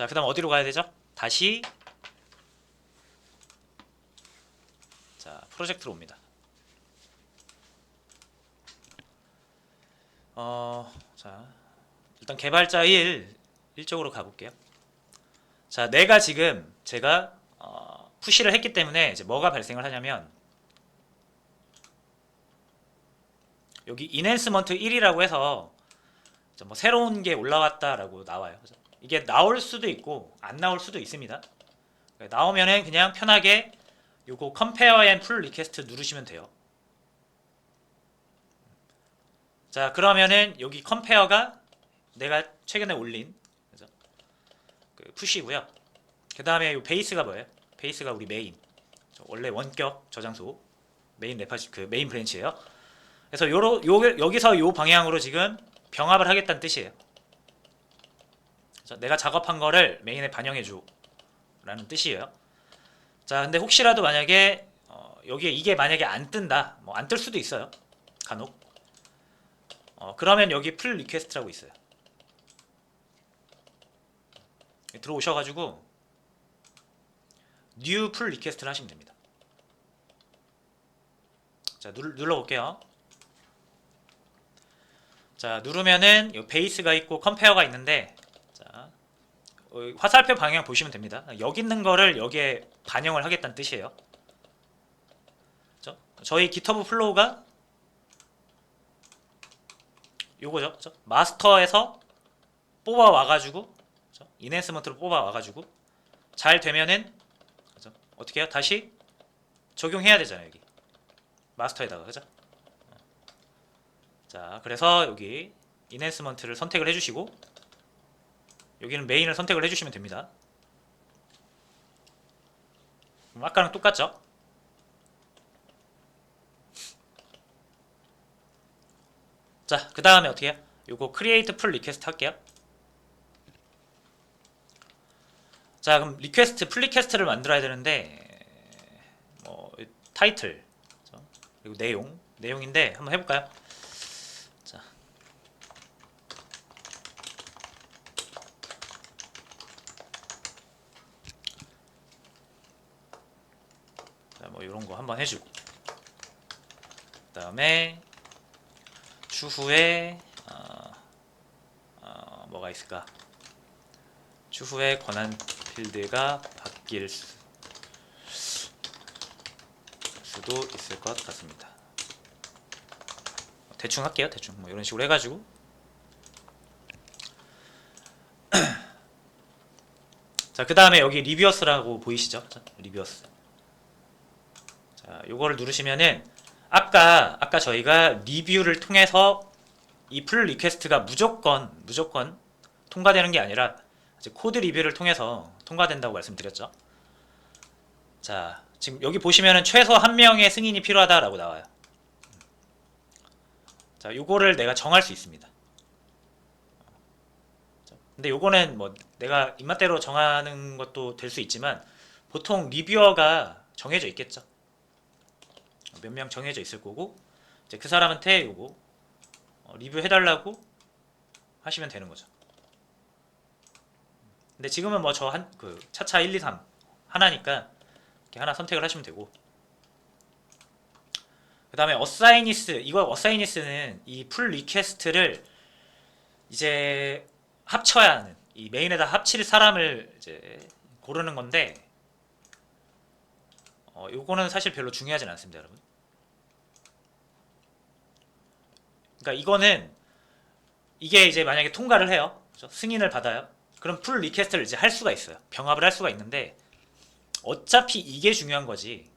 자, 그 다음 어디로 가야 되죠? 다시 자, 프로젝트로 옵니다. 어, 자, 일단 개발자 1 일쪽으로 가볼게요. 자, 내가 지금 제가 어, 푸시를 했기 때문에 이제 뭐가 발생을 하냐면 여기 인핸스먼트 1이라고 해서 뭐 새로운 게 올라왔다라고 나와요. 그래서 이게 나올 수도 있고 안 나올 수도 있습니다. 나오면은 그냥 편하게 요거 compare and pull request 누르시면 돼요. 자 그러면은 여기 compare가 내가 최근에 올린 그죠? 그 푸시고요. 그 다음에 요 베이스가 뭐예요? 베이스가 우리 메인. 저 원래 원격 저장소 메인 레파지 그 메인 브랜치예요. 그래서 요로 요 여기서 요 방향으로 지금 병합을 하겠다는 뜻이에요. 그래서 내가 작업한 거를 메인에 반영해 줘 라는 뜻이에요. 자, 근데 혹시라도 만약에 어, 여기에 이게 만약에 안 뜬다, 뭐 안 뜰 수도 있어요. 간혹. 어, 그러면 여기 풀 리퀘스트라고 있어요. 들어오셔가지고 new 풀 리퀘스트를 하시면 됩니다. 자, 눌, 눌러볼게요. 자, 누르면은 요 베이스가 있고 컴페어가 있는데 자, 어, 화살표 방향 보시면 됩니다. 여기 있는 거를 여기에 반영을 하겠다는 뜻이에요. 그죠? 저희 GitHub 플로우가 요거죠. 그죠? 마스터에서 뽑아 와가지고 인핸스먼트로 뽑아 와가지고 잘 되면은 그죠? 어떻게 해요? 다시 적용해야 되잖아요 여기 마스터에다가 그죠? 자 그래서 여기 인핸스먼트를 선택을 해주시고 여기는 메인을 선택을 해주시면 됩니다. 아까랑 똑같죠? 자, 그 다음에 어떻게 해요? 요거 create pull request 할게요. 자, 그럼 리퀘스트, 풀 리퀘스트를 만들어야 되는데 뭐 타이틀? 그리고 내용, 내용인데 한번 해볼까요? 이런 거 한번 해주고 그 다음에 추후에 어, 어, 뭐가 있을까? 추후에 권한 필드가 바뀔 수, 수도 있을 것 같습니다. 대충 할게요. 대충 뭐 이런 식으로 해가지고 자, 그 다음에 여기 리뷰어스라고 보이시죠? 자, 리뷰어스. 자, 요거를 누르시면은 아까 아까 저희가 리뷰를 통해서 이 풀 리퀘스트가 무조건 무조건 통과되는 게 아니라 코드 리뷰를 통해서 통과된다고 말씀드렸죠. 자, 지금 여기 보시면은 최소 한 명의 승인이 필요하다라고 나와요. 자, 요거를 내가 정할 수 있습니다. 근데 요거는 뭐 내가 입맛대로 정하는 것도 될 수 있지만 보통 리뷰어가 정해져 있겠죠. 몇 명 정해져 있을 거고 이제 그 사람한테 요거 어, 리뷰해달라고 하시면 되는 거죠. 근데 지금은 뭐 저 한 그 차차 1, 2, 3 하나니까 이렇게 하나 선택을 하시면 되고 그 다음에 어사이니스 이거 어사이니스는 이 풀 리퀘스트를 이제 합쳐야 하는 이 메인에다 합칠 사람을 이제 고르는 건데 어, 요거는 사실 별로 중요하진 않습니다, 여러분. 그러니까 이거는 이게 이제 만약에 통과를 해요. 그죠? 승인을 받아요. 그럼 풀 리퀘스트를 이제 할 수가 있어요. 병합을 할 수가 있는데 어차피 이게 중요한 거지.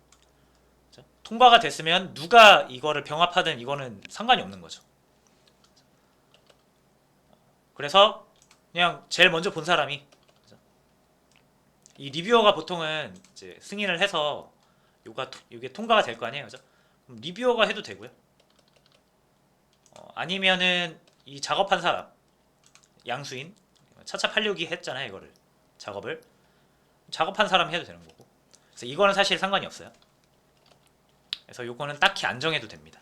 그죠? 통과가 됐으면 누가 이거를 병합하든 이거는 상관이 없는 거죠. 그래서 그냥 제일 먼저 본 사람이 그죠? 이 리뷰어가 보통은 이제 승인을 해서 요가 이게 통과가 될 거 아니에요, 그죠? 리뷰어가 해도 되고요. 어, 아니면은 이 작업한 사람 양수인 차차 86이 했잖아요, 이거를 작업을 작업한 사람 해도 되는 거고. 그래서 이거는 사실 상관이 없어요. 그래서 요거는 딱히 안 정해도 됩니다.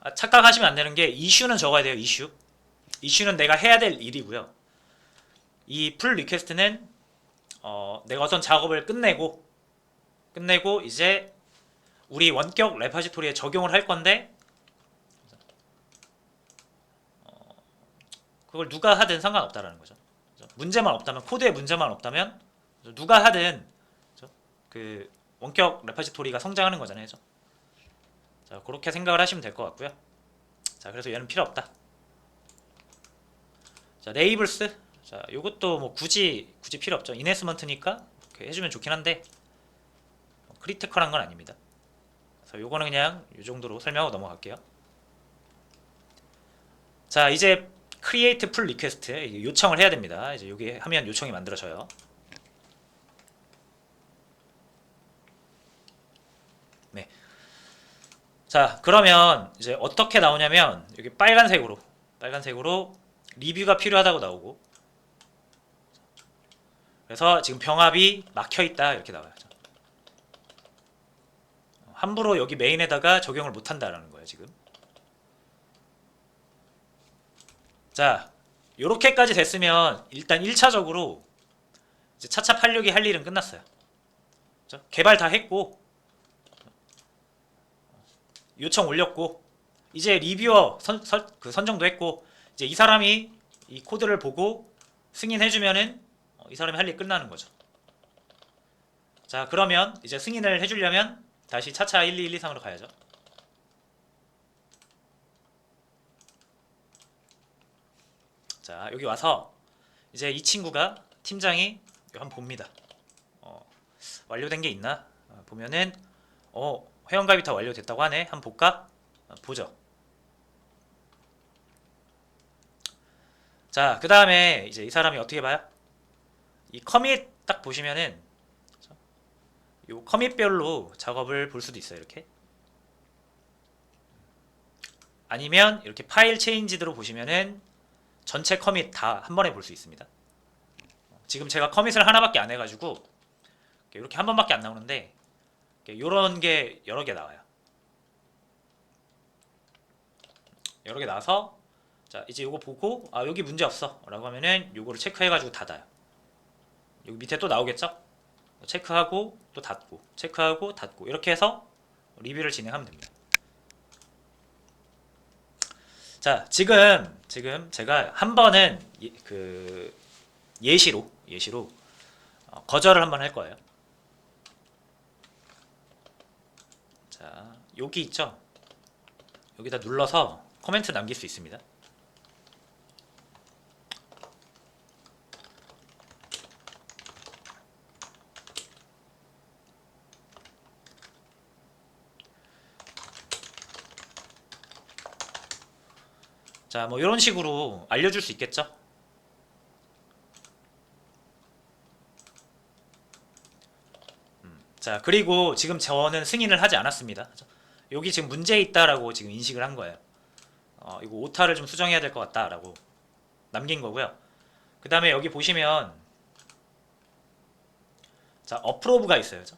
아, 착각하시면 안 되는 게 이슈는 적어야 돼요, 이슈. 이슈는 내가 해야 될 일이고요. 이 풀 리퀘스트는 어, 내가 어떤 작업을 끝내고 끝내고 이제 우리 원격 레파지토리에 적용을 할 건데 어, 그걸 누가 하든 상관없다라는 거죠. 문제만 없다면 코드에 문제만 없다면? 누가 하든? 그 원격 레파지토리가 성장하는 거잖아요. 자 그렇게 생각을 하시면 될 것 같고요. 자 그래서 얘는 필요 없다. 자 레이블스 자 요것도 뭐 굳이 굳이 필요 없죠. 이네스먼트니까 이렇게 해주면 좋긴 한데 뭐 크리티컬한 건 아닙니다. 그래서 요거는 그냥 요 정도로 설명하고 넘어갈게요. 자 이제 create pull request 요청을 해야 됩니다. 이제 여기 하면 요청이 만들어져요. 네. 자 그러면 이제 어떻게 나오냐면 여기 빨간색으로 빨간색으로 리뷰가 필요하다고 나오고 그래서 지금 병합이 막혀 있다 이렇게 나와요. 함부로 여기 메인에다가 적용을 못 한다라는 거예요, 지금. 자, 요렇게까지 됐으면 일단 1차적으로 이제 차차 86이 할 일은 끝났어요. 그죠? 개발 다 했고 요청 올렸고 이제 리뷰어 선, 설- 그 선정도 했고 이제 이 사람이 이 코드를 보고 승인해 주면은 어, 이 사람이 할 일 끝나는 거죠. 자, 그러면 이제 승인을 해 주려면 다시 차차 1, 2, 1, 2, 3으로 가야죠. 자 여기 와서 이제 이 친구가 팀장이 한번 봅니다. 어, 완료된 게 있나? 어, 보면은 어 회원가입이 다 완료됐다고 하네. 한번 볼까? 어, 보죠. 자, 그 다음에 이제 이 사람이 어떻게 봐요? 이 커밋 딱 보시면은 요 커밋별로 작업을 볼 수도 있어요. 이렇게. 아니면 이렇게 파일 체인지드로 보시면은 전체 커밋 다 한 번에 볼 수 있습니다. 지금 제가 커밋을 하나밖에 안 해가지고 이렇게 한 번밖에 안 나오는데 이런 게 여러 개 나와요. 여러 개 나와서 자 이제 요거 보고 아 여기 문제 없어 라고 하면은 요거를 체크해가지고 닫아요. 여기 밑에 또 나오겠죠? 체크하고 또 닫고 체크하고 닫고 이렇게 해서 리뷰를 진행하면 됩니다. 자 지금 지금 제가 한 번은 예, 그 예시로 예시로 어, 거절을 한번 할 거예요. 자 여기 있죠? 여기다 눌러서 코멘트 남길 수 있습니다. 자, 뭐 이런 식으로 알려줄 수 있겠죠? 음, 자, 그리고 지금 저는 승인을 하지 않았습니다. 여기 지금 문제 있다라고 지금 인식을 한 거예요. 어, 이거 오타를 좀 수정해야 될 것 같다라고 남긴 거고요. 그 다음에 여기 보시면 자, 어프로브가 있어요. 그죠?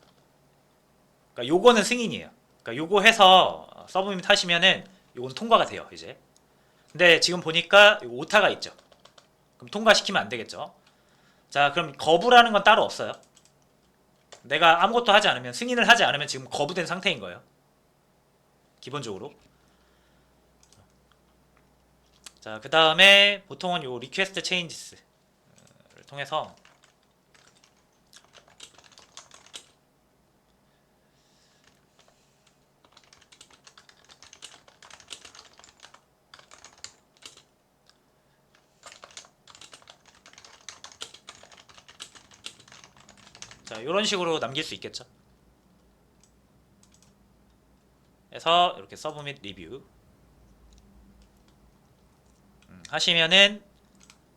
그러니까 요거는 승인이에요. 그러니까 요거 해서 서브밋 하시면은 요건 통과가 돼요, 이제. 근데 지금 보니까 오타가 있죠. 그럼 통과시키면 안 되겠죠. 자, 그럼 거부라는 건 따로 없어요. 내가 아무것도 하지 않으면 승인을 하지 않으면 지금 거부된 상태인 거예요. 기본적으로. 자, 그 다음에 보통은 요 리퀘스트 체인지스를 통해서 자, 이런 식으로 남길 수 있겠죠. 그래서 이렇게 서브 및 리뷰 음, 하시면은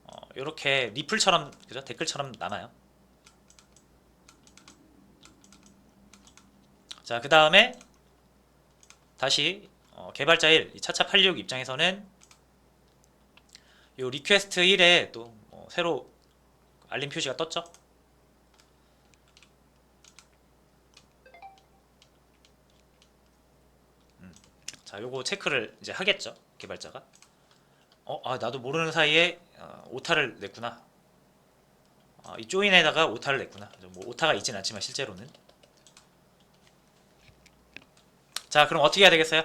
어, 이렇게 리플처럼 그죠 댓글처럼 남아요. 자, 그 다음에 다시 어, 개발자 1, 이 차차 86 입장에서는 요 리퀘스트 1에 또 어, 새로 알림 표시가 떴죠. 자, 요거 체크를 이제 하겠죠. 개발자가. 어, 아 나도 모르는 사이에 어, 오타를 냈구나. 아, 이 조인에다가 오타를 냈구나. 뭐 오타가 있진 않지만 실제로는. 자, 그럼 어떻게 해야 되겠어요?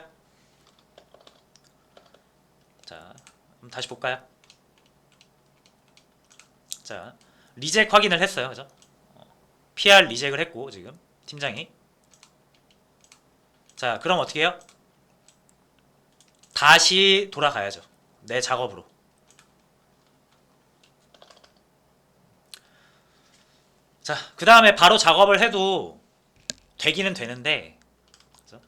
자, 그럼 다시 볼까요? 자, 리젝 확인을 했어요, 그죠? 어, PR 리젝을 했고 지금 팀장이. 자, 그럼 어떻게 해요? 다시 돌아가야죠. 내 작업으로. 자, 그 다음에 바로 작업을 해도 되기는 되는데, 그죠?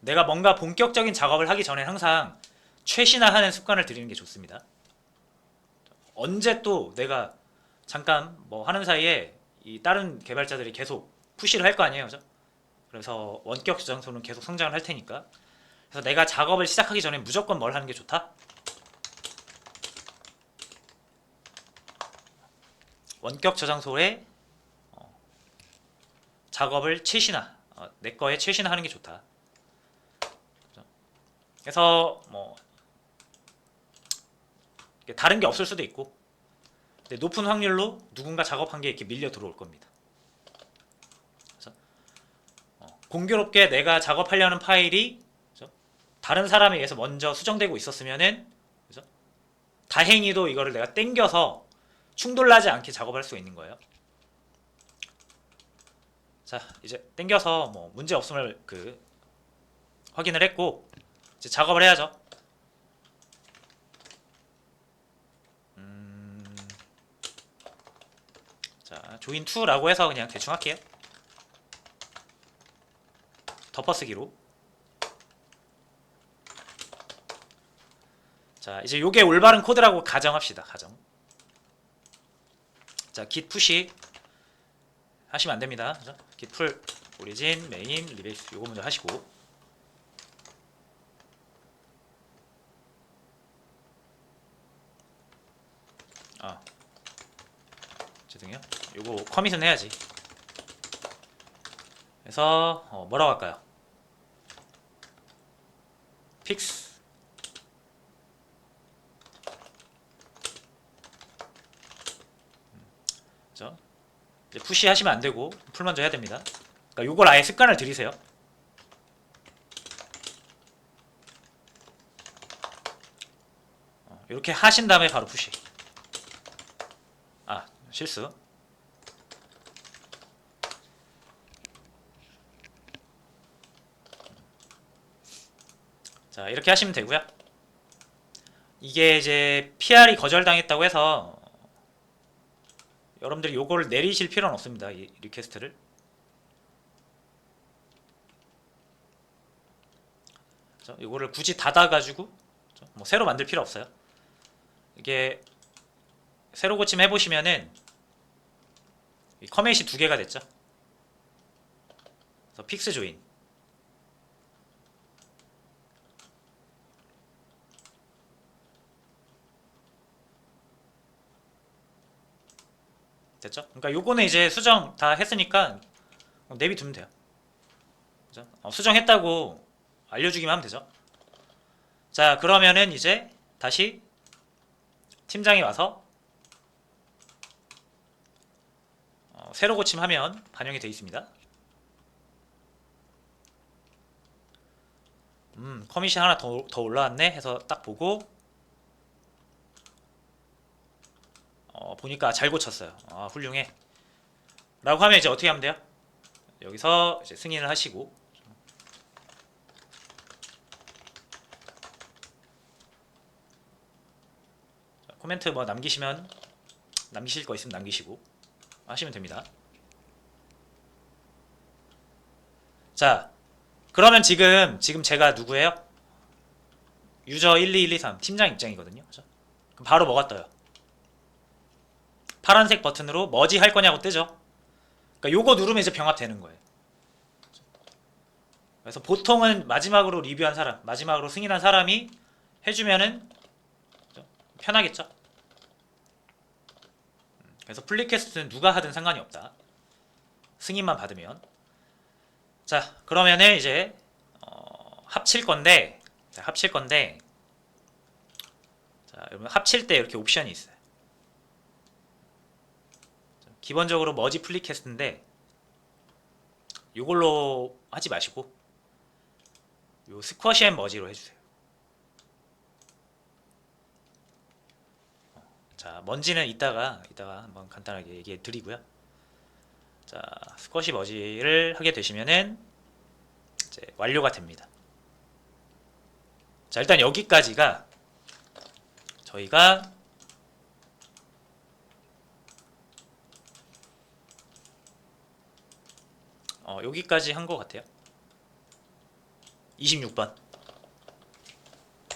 내가 뭔가 본격적인 작업을 하기 전에 항상 최신화하는 습관을 들이는 게 좋습니다. 언제 또 내가 잠깐 뭐 하는 사이에 이 다른 개발자들이 계속 푸시를 할 거 아니에요, 그죠? 그래서 원격 저장소는 계속 성장을 할 테니까. 그래서 내가 작업을 시작하기 전에 무조건 뭘 하는 게 좋다? 원격 저장소에 어, 작업을 최신화, 어, 내 거에 최신화하는 게 좋다. 그래서 뭐 다른 게 없을 수도 있고, 높은 확률로 누군가 작업한 게 이렇게 밀려 들어올 겁니다. 그래서 어, 공교롭게 내가 작업하려는 파일이? 다른 사람에 의해서 먼저 수정되고 있었으면은 그죠? 다행히도 이거를 내가 땡겨서 충돌나지 않게 작업할 수 있는 거예요. 자, 이제 땡겨서 뭐 문제 없음을 그 확인을 했고 이제 작업을 해야죠. 음, 자, 조인 2라고 해서 그냥 대충 할게요. 덮어쓰기로. 자, 이제 요게 올바른 코드라고 가정합시다. 가정. 자, git 푸시 하시면 안 됩니다. 그죠? git 풀 오리진 메인 리베이스 요거 먼저 하시고 아 죄송해요. 요거 커밋은 해야지. 그래서 어, 뭐라고 할까요? 픽스 그죠? 이제 푸시 하시면 안 되고 풀 먼저 해야 됩니다. 그러니까 요걸 아예 습관을 들이세요. 어, 이렇게 하신 다음에 바로 푸시. 아 실수. 자 이렇게 하시면 되고요. 이게 이제 PR이 거절당했다고 해서 여러분들이 요거를 내리실 필요는 없습니다. 이 리퀘스트를. 그죠? 요거를 굳이 닫아가지고? 뭐 새로 만들 필요 없어요. 이게 새로 고침 해보시면은 이 커밋이 두 개가 됐죠. 픽스 조인. 됐죠? 그러니까 요거는 이제 수정 다 했으니까 내비 두면 돼요. 그죠? 어, 수정했다고 알려주기만 하면 되죠. 자 그러면은 이제 다시 팀장이 와서 어, 새로 고침하면 반영이 되어 있습니다. 음 커밋이 하나 더, 더 올라왔네 해서 딱 보고 어, 보니까 잘 고쳤어요. 아, 훌륭해. 라고 하면 이제 어떻게 하면 돼요? 여기서 이제 승인을 하시고 자, 코멘트 뭐 남기시면 남기실 거 있으면 남기시고 하시면 됩니다. 자, 그러면 지금 지금 제가 누구예요? 유저 12123 팀장 입장이거든요. 그죠? 그럼 바로 뭐가 떠요? 파란색 버튼으로 머지 할 거냐고 뜨죠. 그러니까 요거 누르면 이제 병합되는 거예요. 그래서 보통은 마지막으로 리뷰한 사람, 마지막으로 승인한 사람이 해주면은 편하겠죠. 그래서 플리캐스트는 누가 하든 상관이 없다. 승인만 받으면. 자, 그러면은 이제 어, 합칠 건데, 자, 합칠 건데 자, 여러분 합칠 때 이렇게 옵션이 있어요. 자, 기본적으로 머지 플리캐스트인데 이걸로 하지 마시고 요 스쿼시 앤 머지로 해주세요. 자, 먼지는 이따가 이따가 한번 간단하게 얘기해 드리고요. 자, 스쿼시 머지를 하게 되시면은 이제 완료가 됩니다. 자, 일단 여기까지가 저희가 어, 여기까지 한 것 같아요. 26번.